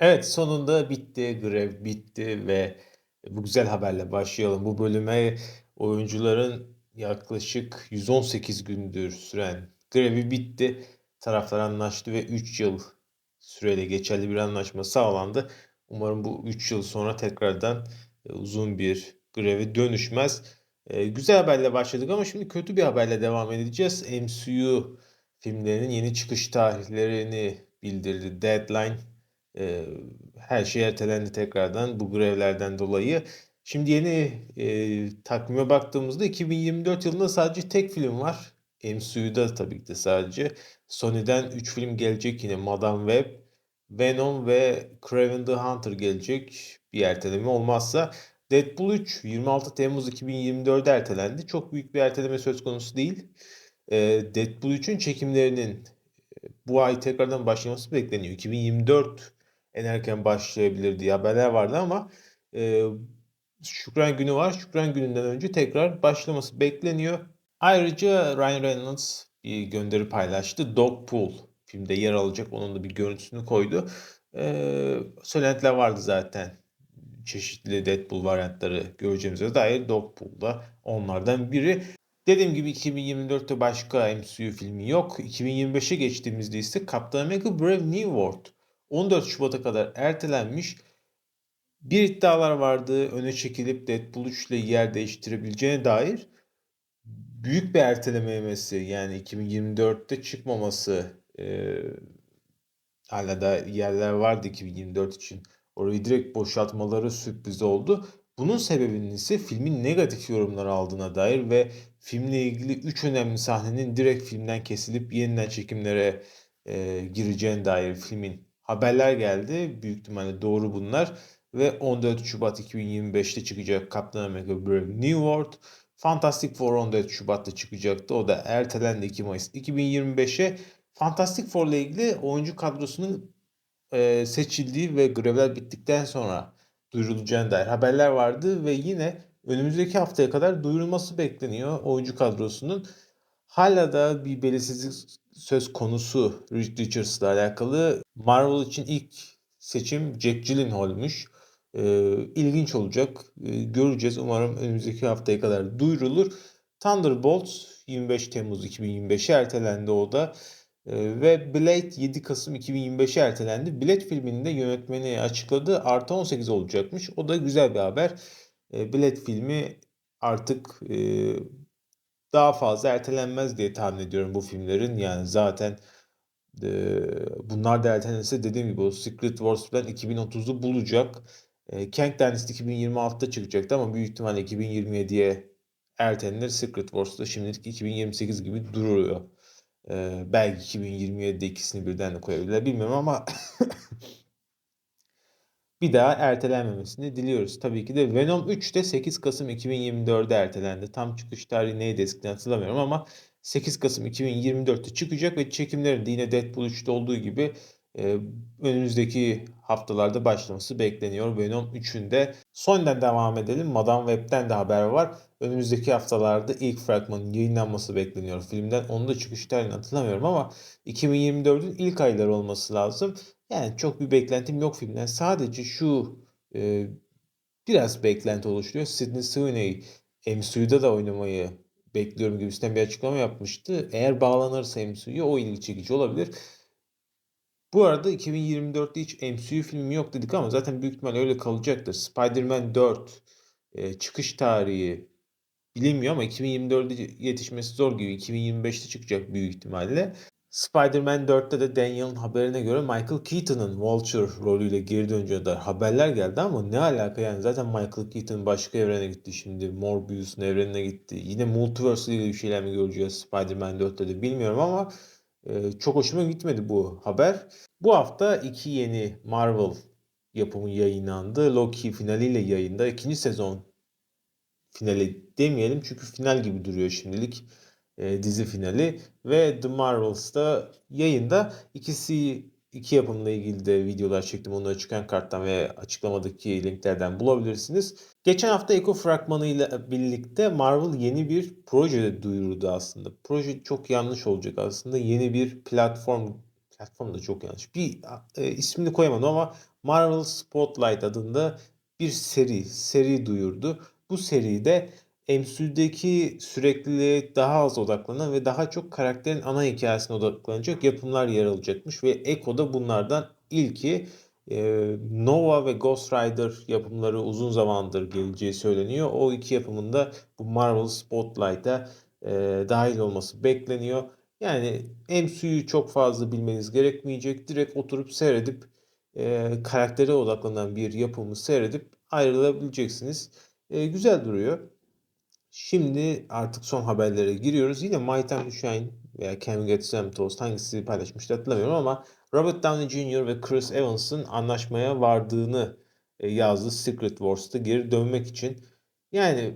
Evet, sonunda bitti, grev bitti ve bu güzel haberle başlayalım. Bu bölüme oyuncuların yaklaşık 118 gündür süren grevi bitti. Taraflar anlaştı ve 3 yıl süreyle geçerli bir anlaşma sağlandı. Umarım bu 3 yıl sonra tekrardan e, uzun bir greve dönüşmez. E, güzel haberle başladık ama şimdi kötü bir haberle devam edeceğiz. MCU filmlerinin yeni çıkış tarihlerini bildirdi. Deadline e, her şey ertelendi tekrardan bu grevlerden dolayı. Şimdi yeni e, takvime baktığımızda 2024 yılında sadece tek film var. MCU'da tabii ki de sadece. Sony'den 3 film gelecek yine Madame Web, Venom ve Kraven the Hunter gelecek. Bir erteleme olmazsa. Deadpool 3 26 Temmuz 2024'de ertelendi. Çok büyük bir erteleme söz konusu değil. E, Deadpool 3'ün çekimlerinin e, bu ay tekrardan başlaması bekleniyor. 2024 en erken başlayabilir diye haberler vardı ama e, Şükran Günü var. Şükran Günü'nden önce tekrar başlaması bekleniyor. Ayrıca Ryan Reynolds bir gönderi paylaştı. Dogpool filmde yer alacak. Onun da bir görüntüsünü koydu. Ee, söylentiler vardı zaten. Çeşitli Deadpool varyantları göreceğimize dair Dogpool da onlardan biri. Dediğim gibi 2024'te başka MCU filmi yok. 2025'e geçtiğimizde ise Captain America Brave New World 14 Şubat'a kadar ertelenmiş. Bir iddialar vardı öne çekilip Deadpool 3 ile yer değiştirebileceğine dair. Büyük bir erteleme yemesi yani 2024'te çıkmaması e, hala da yerler vardı 2024 için. Orayı direkt boşaltmaları sürpriz oldu. Bunun sebebinin ise filmin negatif yorumlar aldığına dair ve filmle ilgili 3 önemli sahnenin direkt filmden kesilip yeniden çekimlere e, gireceğine dair filmin haberler geldi. Büyük ihtimalle doğru bunlar. Ve 14 Şubat 2025'te çıkacak Captain America Brave New World. Fantastic Four 14 Şubat'ta çıkacaktı. O da ertelendi 2 Mayıs 2025'e. Fantastic Four ile ilgili oyuncu kadrosunun e, seçildiği ve grevler bittikten sonra duyurulacağına dair haberler vardı ve yine önümüzdeki haftaya kadar duyurulması bekleniyor oyuncu kadrosunun. Hala da bir belirsizlik söz konusu Reed Richards'la alakalı. Marvel için ilk seçim Jack Gyllenhaal'mış. Ee, ilginç olacak. Ee, göreceğiz. Umarım önümüzdeki haftaya kadar duyurulur. Thunderbolts 25 Temmuz 2025'e ertelendi o da. Ee, ve Blade 7 Kasım 2025'e ertelendi. Blade filminin de yönetmeni açıkladı. Artı 18 olacakmış. O da güzel bir haber. Ee, Blade filmi artık e, daha fazla ertelenmez diye tahmin ediyorum bu filmlerin. Yani zaten e, bunlar da ertelenirse dediğim gibi o Secret Wars falan 2030'u bulacak. E, Kang Dynasty 2026'da çıkacaktı ama büyük ihtimalle 2027'ye ertelenir. Secret Wars da şimdilik 2028 gibi duruyor. E, belki 2027'de ikisini birden de koyabilirler bilmiyorum ama bir daha ertelenmemesini diliyoruz. Tabii ki de Venom 3 de 8 Kasım 2024'de ertelendi. Tam çıkış tarihi neydi eskiden hatırlamıyorum ama 8 Kasım 2024'te çıkacak ve çekimlerin de yine Deadpool 3'te olduğu gibi e, önümüzdeki haftalarda başlaması bekleniyor. Venom 3'ün de sondan devam edelim. Madame Web'den de haber var. Önümüzdeki haftalarda ilk fragmanın yayınlanması bekleniyor filmden. Onun da çıkış tarihini hatırlamıyorum ama 2024'ün ilk ayları olması lazım. Yani çok bir beklentim yok filmden. Sadece şu e, biraz beklenti oluşturuyor. Sidney Sweeney MCU'da da oynamayı bekliyorum gibisinden bir açıklama yapmıştı. Eğer bağlanırsa MCU'ya o ilgi çekici olabilir. Bu arada 2024'te hiç MCU filmi yok dedik ama zaten büyük ihtimal öyle kalacaktır. Spider-Man 4 e, çıkış tarihi bilinmiyor ama 2024'de yetişmesi zor gibi. 2025'te çıkacak büyük ihtimalle. Spider-Man 4'te de Daniel'ın haberine göre Michael Keaton'ın Vulture rolüyle geri döneceğine dair haberler geldi ama ne alaka yani zaten Michael Keaton başka evrene gitti şimdi Morbius'un evrenine gitti. Yine Multiverse ile bir şeyler mi göreceğiz Spider-Man 4'te de bilmiyorum ama çok hoşuma gitmedi bu haber. Bu hafta iki yeni Marvel yapımı yayınlandı. Loki finaliyle yayında. ikinci sezon finali demeyelim çünkü final gibi duruyor şimdilik e, dizi finali ve The Marvels'da yayında ikisi 2 yapımla ilgili de videolar çektim. Onları çıkan karttan ve açıklamadaki linklerden bulabilirsiniz. Geçen hafta Eko fragmanıyla birlikte Marvel yeni bir proje duyurdu aslında. Proje çok yanlış olacak aslında. Yeni bir platform platform da çok yanlış. Bir e, ismini koyamadım ama Marvel Spotlight adında bir seri seri duyurdu. Bu seride MCU'deki sürekliliğe daha az odaklanan ve daha çok karakterin ana hikayesine odaklanacak yapımlar yer alacakmış ve Echo da bunlardan ilki. Ee, Nova ve Ghost Rider yapımları uzun zamandır geleceği söyleniyor. O iki yapımında bu Marvel Spotlight'a e, dahil olması bekleniyor. Yani MCU'yu çok fazla bilmeniz gerekmeyecek. Direkt oturup seyredip e, karaktere odaklanan bir yapımı seyredip ayrılabileceksiniz. E, güzel duruyor. Şimdi artık son haberlere giriyoruz. Yine My to Shine veya Can We Get Some Toast hangisi paylaşmıştı hatırlamıyorum ama Robert Downey Jr. ve Chris Evans'ın anlaşmaya vardığını e, yazdı Secret Wars'ta geri dönmek için. Yani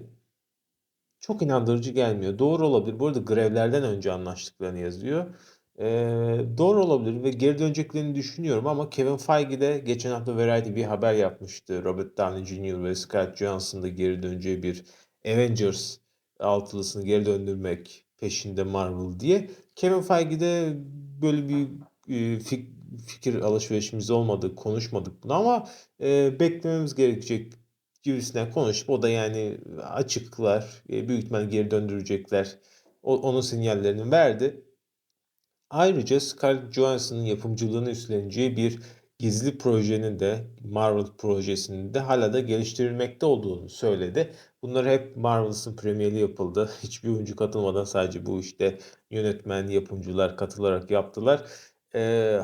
çok inandırıcı gelmiyor. Doğru olabilir. Bu arada grevlerden önce anlaştıklarını yazıyor. Ee, doğru olabilir ve geri döneceklerini düşünüyorum ama Kevin Feige de geçen hafta Variety bir haber yapmıştı. Robert Downey Jr. ve Scarlett Johansson'ın da geri döneceği bir Avengers altılısını geri döndürmek peşinde Marvel diye. Kevin Feige de böyle bir e, fik, fikir alışverişimiz olmadı, konuşmadık bunu ama e, beklememiz gerekecek gibisinden konuşup o da yani açıklar, e, büyük ihtimal geri döndürecekler. O, onun sinyallerini verdi. Ayrıca Scarlett Johansson'ın yapımcılığını üstleneceği bir gizli projenin de Marvel projesinin de hala da geliştirilmekte olduğunu söyledi. Bunlar hep Marvel'sın premieri yapıldı. Hiçbir oyuncu katılmadan sadece bu işte yönetmen, yapımcılar katılarak yaptılar. Ee,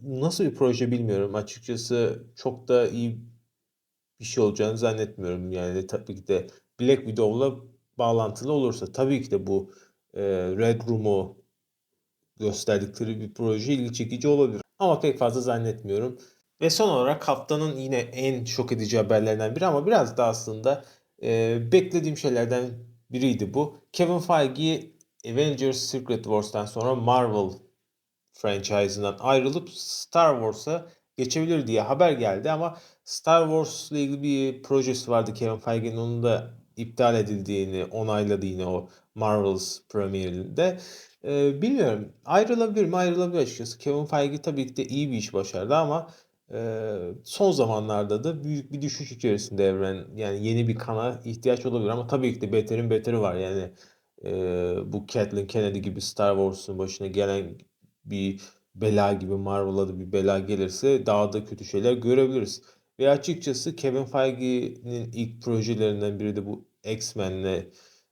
nasıl bir proje bilmiyorum. Açıkçası çok da iyi bir şey olacağını zannetmiyorum. Yani tabii ki de Black Widow'la bağlantılı olursa tabii ki de bu e, Red Room'u gösterdikleri bir proje ilgi çekici olabilir. Ama pek fazla zannetmiyorum. Ve son olarak haftanın yine en şok edici haberlerinden biri ama biraz da aslında e, beklediğim şeylerden biriydi bu. Kevin Feige Avengers Secret Wars'tan sonra Marvel franchise'ından ayrılıp Star Wars'a geçebilir diye haber geldi ama Star Wars ile ilgili bir projesi vardı Kevin Feige'nin onun da iptal edildiğini onayladı yine o Marvel's premierinde. Ee, bilmiyorum. Ayrılabilir mi? Ayrılabilir açıkçası. Kevin Feige tabii ki de iyi bir iş başardı ama e, son zamanlarda da büyük bir düşüş içerisinde evren. Yani yeni bir kana ihtiyaç olabilir ama tabii ki de beterin beteri var. Yani e, bu Kathleen Kennedy gibi Star Wars'un başına gelen bir bela gibi Marvel'a da bir bela gelirse daha da kötü şeyler görebiliriz. Ve açıkçası Kevin Feige'nin ilk projelerinden biri de bu X-Men'le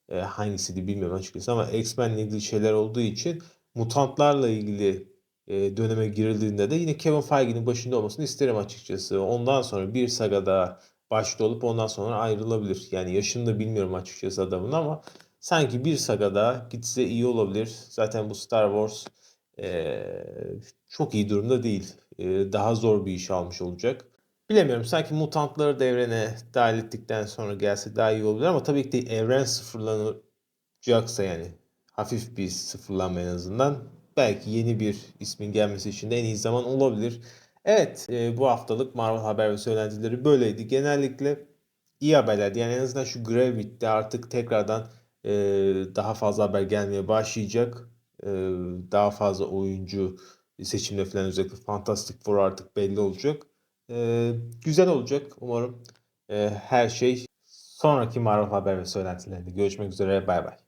e, hangisiydi bilmiyorum açıkçası ama X-Men'le ilgili şeyler olduğu için mutantlarla ilgili e, döneme girildiğinde de yine Kevin Feige'nin başında olmasını isterim açıkçası. Ondan sonra bir saga daha başta olup ondan sonra ayrılabilir. Yani yaşını da bilmiyorum açıkçası adamın ama sanki bir saga daha gitse iyi olabilir. Zaten bu Star Wars e, çok iyi durumda değil. E, daha zor bir iş almış olacak. Bilemiyorum. Sanki mutantları da evrene dahil ettikten sonra gelse daha iyi olabilir ama tabii ki de evren sıfırlanacaksa yani hafif bir sıfırlanma en azından belki yeni bir ismin gelmesi için de en iyi zaman olabilir. Evet e, bu haftalık Marvel haber ve söylentileri böyleydi. Genellikle iyi haberlerdi. Yani en azından şu grev bitti artık tekrardan e, daha fazla haber gelmeye başlayacak. E, daha fazla oyuncu seçimde falan özellikle Fantastic Four artık belli olacak. Ee, güzel olacak umarım. Ee, her şey sonraki Marvel haber ve söylentilerinde. Görüşmek üzere. Bay bay.